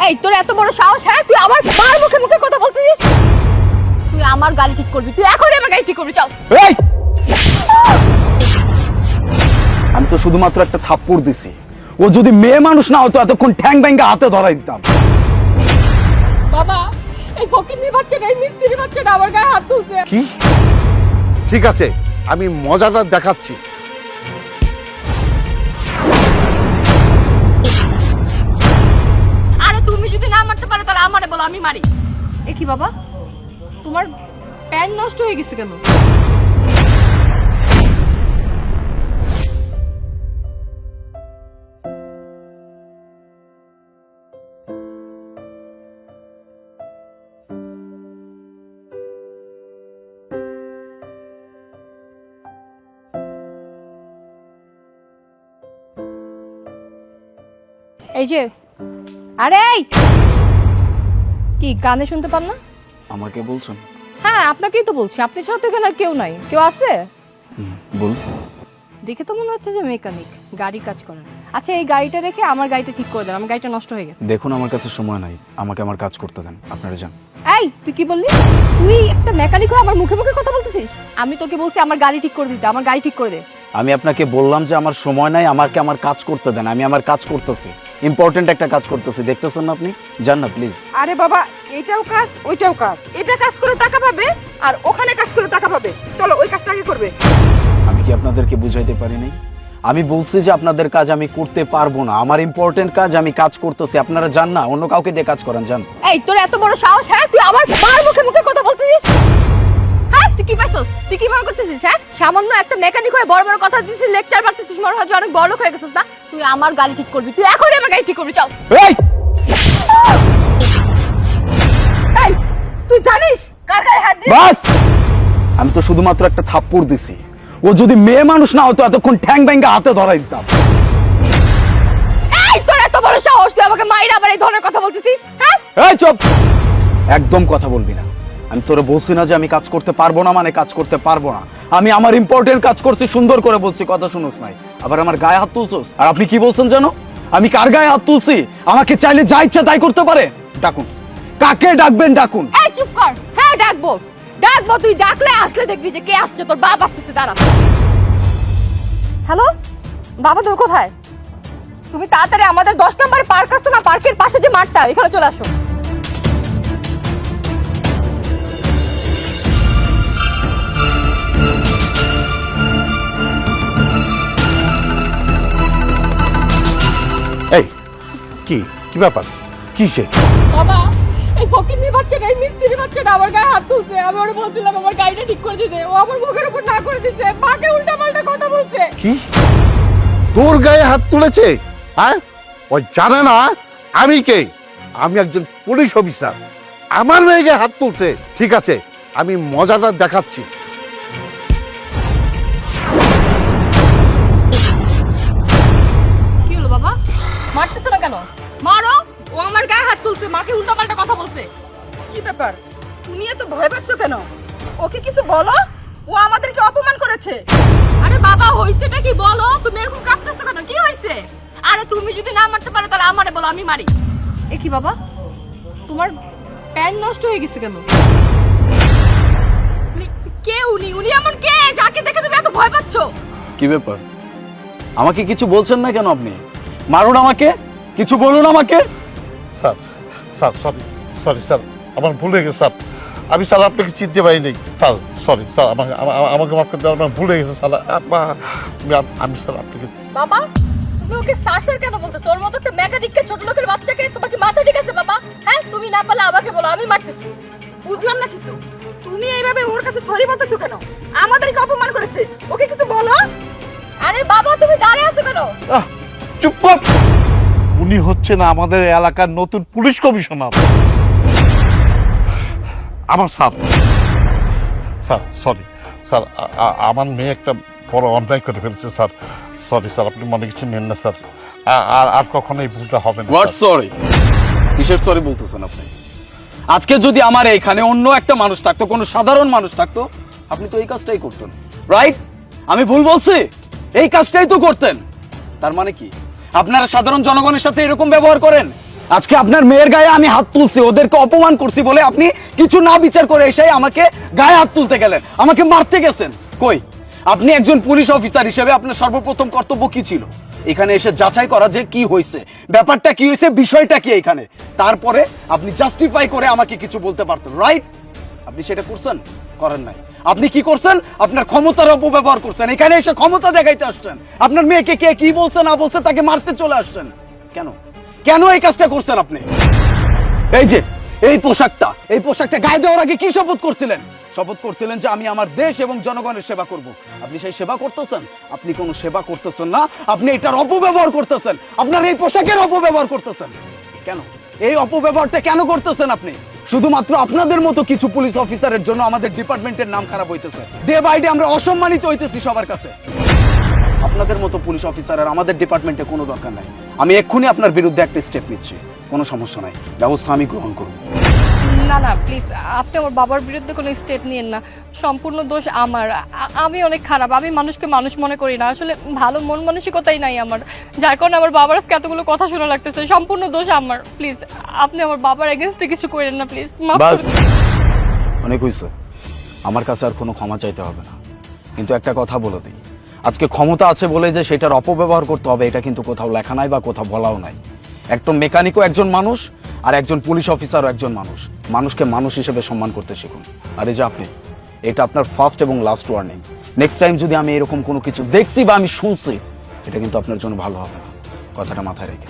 এই তোর এত বড় সাহস হ্যাঁ? তুই আমার মার মুখে মুখে কথা বলতেছিস? তুই আমার গাড়ি ঠিক করবি তুই এখনই আমার গাড়ি ঠিক করবি চল। এই! আমি তো শুধুমাত্র একটা থাপ্পড় দিছি। ও যদি মেয়ে মানুষ না হতো এতক্ষণ ঠ্যাং ব্যাঙ্গে হাতে ধরাই দিতাম। বাবা এই ফকিন্নির বাচ্চাটা এই মিস্ত্রি বাচ্চাটা আমার গায়ে হাত তুলছে। কি? ঠিক আছে আমি মজাটা দেখাচ্ছি। আমি মারি। এ কি বাবা? তোমার প্যান্ট নষ্ট হয়ে গেছে কেন? এই যে আরে! কি কানে শুনতে পান না? আমাকে বলছেন? হ্যাঁ আপনাকেই তো বলছি। আপনি ছাড়া তো এখানে আর কেউ নাই। কেউ আছে? বল দেখে তো মনে হচ্ছে যে মেকানিক গাড়ি কাজ করেন আচ্ছা এই গাড়িটা রেখে আমার গাড়িটা ঠিক করে দেন। আমার গাড়িটা নষ্ট হয়ে গেছে। দেখুন আমার কাছে সময় নাই। আমাকে আমার কাজ করতে দেন। আপনারা যান। এই তুই কি বললি? তুই একটা মেকানিক হয়ে আমার মুখে মুখে কথা বলতেছিস? আমি তোকে বলছি আমার গাড়ি ঠিক করে দিতে আমার গাড়ি ঠিক করে দে। আমি আপনাকে বললাম যে আমার সময় নাই আমাকে আমার কাজ করতে দেন। আমি আমার কাজ করতেছি। ইম্পর্টেন্ট একটা কাজ করতেছি। দেখতেছেন না আপনি? যান না প্লিজ আরে বাবা এটাও কাজ ওইটাও কাজ। এটা কাজ করে টাকা পাবে আর ওখানে কাজ করে টাকা পাবে। চলো ওই কাজটা আগে করবে। আমি কি আপনাদেরকে বুঝাইতে পারিনি আমি বলছি যে আপনাদের কাজ আমি করতে পারব না। আমার ইম্পর্টেন্ট কাজ আমি কাজ করতেছি। আপনারা যান না অন্য কাউকে দিয়ে কাজ করান যান। এই তোর এত বড় সাহস হ্যাঁ? তুই আমার মার মুখে মুখে কথা বলতেছিস? তুই কি পাইছস তুই কি মনে করতেছিস হ্যাঁ? সামান্য একটা মেকানিক হয়ে বড় বড় কথা দিছিস লেকচার মারতেছিস মনে হয় যে অনেক বড় লোক হয়ে গেছিস না? তুই আমার গাড়ি ঠিক করবি তুই এখনই আমার গাড়ি ঠিক করবি চল। এই! এই তুই জানিস? কার গায়ে হাত দিয়ে বাস! আমি তো শুধুমাত্র একটা থাপ্পড় দিছি। ও যদি মেয়ে মানুষ না হতো এতক্ষণ ঠ্যাং ব্যাঙ্গে হাতে ধরাই দিতাম। এই তোর এত বড় সাহস তুই আমাকে মাইরা আবার এই ধরনের কথা বলতেছিস হ্যাঁ? এই চুপ! একদম কথা বলবি না। আমি তোরে বলছি না যে আমি কাজ করতে পারব না মানে কাজ করতে পারব না। আমি আমার ইম্পর্টেন্ট কাজ করছি, সুন্দর করে বলছি, কথা শুনোস নাই। আবার আমার গায়ে হাত তুলছোস? আর আপনি কি বলছেন জানো? আমি কার গায়ে হাত তুলছি? আমাকে চাইলে যা ইচ্ছা তাই করতে পারে। ডাকুন। কাকে ডাকবেন ডাকুন। এই চুপ কর। হ্যাঁ ডাকবো। ডাকবো, তুই ডাকলে আসলে দেখবি যে কে আসছে, তোর বাপ আসতেছে, দাঁড়া। হ্যালো? বাবা, তুমি কোথায়? তুমি তাড়াতাড়ি আমাদের দশ নম্বর পার্ক আসছো না? পার্কের পাশে যে মাঠটা, এখানে চলে আসো। কি? কি ব্যাপার? কিসে? বাবা এই ফকিন্নির বাচ্চাটা এই মিস্ত্রি বাচ্চাটা আমার গায়ে হাত তুলছে। আমি ওরে বলছিলাম আমার গাড়িটা ঠিক করে দিতে। ও আমার মুখের উপর না করে দিছে। মাকে উল্টা পাল্টা কথা বলছে। কি? তোর গায়ে হাত তুলেছে? হ্যাঁ? ও জানে না আমি কে। আমি একজন পুলিশ অফিসার। আমার মেয়েকে হাত তুলছে। ঠিক আছে আমি মজাটা দেখাচ্ছি। ব্যাপার? তুমি এত ভয় পাচ্ছ কেন? ওকে কিছু বলো? ও আমাদেরকে অপমান করেছে। আরে বাবা হইছেটা কি বলো? তুমি এরকম কাঁপতেছো কেন? কি হইছে? আরে তুমি যদি না মারতে পারো তাহলে আমারে বলো আমি মারি। এ কি বাবা? তোমার প্যান্ট নষ্ট হয়ে গেছে কেন? কে উনি? উনি এমন কে? যাকে দেখে তুমি এত ভয় পাচ্ছো? কি ব্যাপার? আমাকে কিছু বলছেন না কেন আপনি? মারুন আমাকে? কিছু বলুন আমাকে? Sir sir sorry sorry sir. আমার ভুল হয়ে গেছে স্যার। আমি স্যার আপনাকে চিনতে পারিনি স্যার সরি স্যার আমাকে আমা- আমাকে মাফ করে দেওয়ার আমার ভুল হয়ে গেছে স্যার। আপা- আমি- আমি স্যার আপনাকে বাবা তুমি ওকে সার্সার কেন বলতেছো? ওর মতো একটা মেকানিককে ছোট লোকের বাচ্চাকে তোমার কি মাথা ঠিক আছে বাবা? হ্যাঁ তুমি না পারলে আমাকে বলো আমি মারতেছি। বুঝলাম না কিছু। তুমি এইভাবে ওর কাছে সরি বলতেছো কেন? আমাদেরকে অপমান করেছে। ওকে কিছু বলো। আরে বাবা তুমি দাঁড়িয়ে আছো কেন? চুপ কর। উনি হচ্ছেন আমাদের এলাকার নতুন পুলিশ কমিশনার। আমার স্যার। স্যার সরি স্যার আমার মেয়ে একটা বড় অন্যায় করে ফেলছে স্যার। সরি স্যার আপনি মনে কিছু নেন না স্যার। আর আর কখনো এই ভুলটা হবে না হোয়াট। সরি কিসের সরি বলতেছেন আপনি? আজকে যদি আমার এখানে অন্য একটা মানুষ থাকতো কোনো সাধারণ মানুষ থাকতো আপনি তো এই কাজটাই করতেন রাইট আমি ভুল বলছি? এই কাজটাই তো করতেন। তার মানে কি? আপনারা সাধারণ জনগণের সাথে এরকম ব্যবহার করেন? আজকে আপনার মেয়ের গায়ে আমি হাত তুলছি, ওদেরকে অপমান করছি বলে আপনি কিছু না বিচার করে এসে আমাকে গায়ে হাত তুলতে গেলেন, আমাকে মারতে গেছেন। কই? আপনি একজন পুলিশ অফিসার হিসেবে আপনার সর্বপ্রথম কর্তব্য কি ছিল? এখানে এসে যাচাই করা যে কি হয়েছে, ব্যাপারটা কি হয়েছে, বিষয়টা কি এখানে? তারপরে আপনি জাস্টিফাই করে আমাকে কিছু বলতে পারতেন রাইট আপনি সেটা করছেন? করেন নাই। আপনি কি করছেন? আপনার ক্ষমতার অপব্যবহার করছেন। এখানে এসে ক্ষমতা দেখাইতে আসছেন। আপনার মেয়েকে কে কি বলছে, না বলছে, তাকে মারতে চলে আসছেন। কেন? কেন এই কাজটা করছেন আপনি? এই যে, এই পোশাকটা এই পোশাকটা গায়ে দেওয়ার আগে কি শপথ করছিলেন? শপথ করছিলেন যে আমি আমার দেশ এবং জনগণের সেবা করব। আপনি সেই সেবা করতেছেন? আপনি কোনো সেবা করতেছেন না? আপনি এটার অপব্যবহার করতেছেন। আপনার এই পোশাকের অপব্যবহার করতেছেন। কেন? এই অপব্যবহারটা কেন করতেছেন আপনি? শুধুমাত্র আপনাদের মতো কিছু পুলিশ অফিসারের জন্য আমাদের ডিপার্টমেন্টের নাম খারাপ হইতেছে। ডে বাই ডে আমরা অসম্মানিত হইতেছি সবার কাছে। আপনাদের মতো পুলিশ অফিসার আর আমাদের ডিপার্টমেন্টে কোনো দরকার নাই। আমি এক্ষুনি আপনার বিরুদ্ধে একটা স্টেপ নিচ্ছি। কোনো সমস্যা নাই। ব্যবস্থা আমি গ্রহণ করব। না না প্লিজ আপনি আমার বাবার বিরুদ্ধে কোনো স্টেপ নিয়েন না। সম্পূর্ণ দোষ আমার। আ- আমি অনেক খারাপ। আমি মানুষকে মানুষ মনে করি না। আসলে ভালো মন মানসিকতাই নাই আমার। যার কারণে আমার বাবার আজকে এতগুলো কথা শোনা লাগতেছে। সম্পূর্ণ দোষ আমার। প্লিজ আপনি আমার বাবার এগেনস্টে কিছু করেন না প্লিজ বাস। অনেক হয়েছে আমার কাছে আর কোনো ক্ষমা চাইতে হবে না। কিন্তু একটা কথা বলে দিই। আজকে ক্ষমতা আছে বলে যে সেটার অপব্যবহার করতে হবে, এটা কিন্তু কোথাও লেখা নাই বা কোথাও বলাও নাই। একদম মেকানিকও একজন মানুষ আর একজন পুলিশ অফিসারও একজন মানুষ। মানুষকে মানুষ হিসেবে সম্মান করতে শিখুন। আর এই যে আপনি, এটা আপনার ফার্স্ট এবং লাস্ট ওয়ার্নিং নেক্সট টাইম যদি আমি এরকম কোনো কিছু দেখছি বা আমি শুনছি, এটা কিন্তু আপনার জন্য ভালো হবে না। কথাটা মাথায় রেখে।